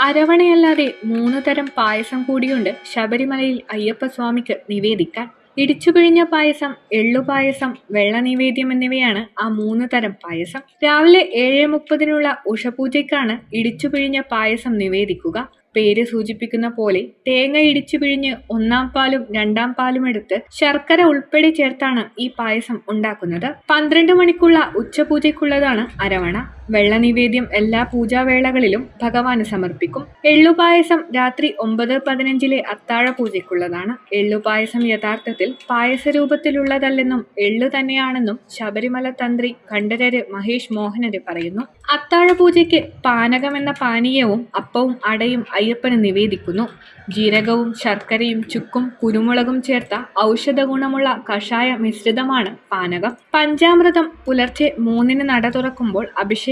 അരവണയല്ലാതെ മൂന്ന് തരം പായസം കൂടിയുണ്ട് ശബരിമലയിൽ അയ്യപ്പസ്വാമിക്ക് നിവേദിക്കാൻ. ഇടിച്ചുപിഴിഞ്ഞ പായസം എള്ളുപായസം വെള്ള നിവേദ്യം എന്നിവയാണ് ആ മൂന്ന് തരം പായസം. രാവിലെ ഏഴ് മുപ്പതിനുള്ള ഉഷപൂജയ്ക്കാണ് ഇടിച്ചുപിഴിഞ്ഞ പായസം നിവേദിക്കുക. പേര് സൂചിപ്പിക്കുന്ന പോലെ തേങ്ങ ഇടിച്ചു പിഴിഞ്ഞ് ഒന്നാം പാലും രണ്ടാം പാലും എടുത്ത് ശർക്കര ഉൾപ്പെടെ ചേർത്താണ് ഈ പായസം ഉണ്ടാക്കുന്നത്. പന്ത്രണ്ട് മണിക്കുള്ള ഉച്ചപൂജയ്ക്കുള്ളതാണ് അരവണ. വെള്ള നിവേദ്യം എല്ലാ പൂജാവേളകളിലും ഭഗവാന് സമർപ്പിക്കും. എള്ളുപായസം രാത്രി ഒമ്പത് പതിനഞ്ചിലെ അത്താഴ പൂജയ്ക്കുള്ളതാണ് എള്ളുപായസം യഥാർത്ഥത്തിൽ പായസ രൂപത്തിലുള്ളതല്ലെന്നും എള്ളു തന്നെയാണെന്നും ശബരിമല തന്ത്രി കണ്ഠരര് മഹേഷ് മോഹനര് പറയുന്നു. അത്താഴ പൂജയ്ക്ക് പാനകം എന്ന പാനീയവും അപ്പവും അടയും അയ്യപ്പന് നിവേദിക്കുന്നു. ജീരകവും ശർക്കരയും ചുക്കും കുരുമുളകും ചേർത്ത ഔഷധ ഗുണമുള്ള കഷായ മിശ്രിതമാണ് പാനകം. പഞ്ചാമൃതം പുലർച്ചെ മൂന്നിന് നട തുറക്കുമ്പോൾ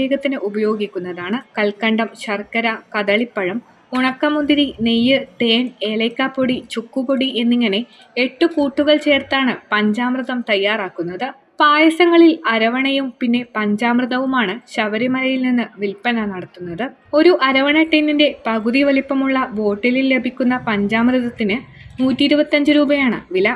അഭിഷേകത്തിന് ഉപയോഗിക്കുന്നതാണ് കൽക്കണ്ടം ശർക്കര കദളിപ്പഴം ഉണക്കമുന്തിരി നെയ്യ് തേൻ ഏലക്കാപ്പൊടി ചുക്കുപൊടി എന്നിങ്ങനെ എട്ട് കൂട്ടുകൾ ചേർത്താണ് പഞ്ചാമൃതം തയ്യാറാക്കുന്നത്. പായസങ്ങളിൽ അരവണയും പിന്നെ പഞ്ചാമൃതവുമാണ് ശബരിമലയിൽ നിന്ന് വിൽപ്പന നടത്തുന്നത്. ഒരു അരവണ ടെന്നിന്റെ പകുതി വലിപ്പമുള്ള ബോട്ടിലിൽ ലഭിക്കുന്ന പഞ്ചാമൃതത്തിന് നൂറ്റി രൂപയാണ് വില.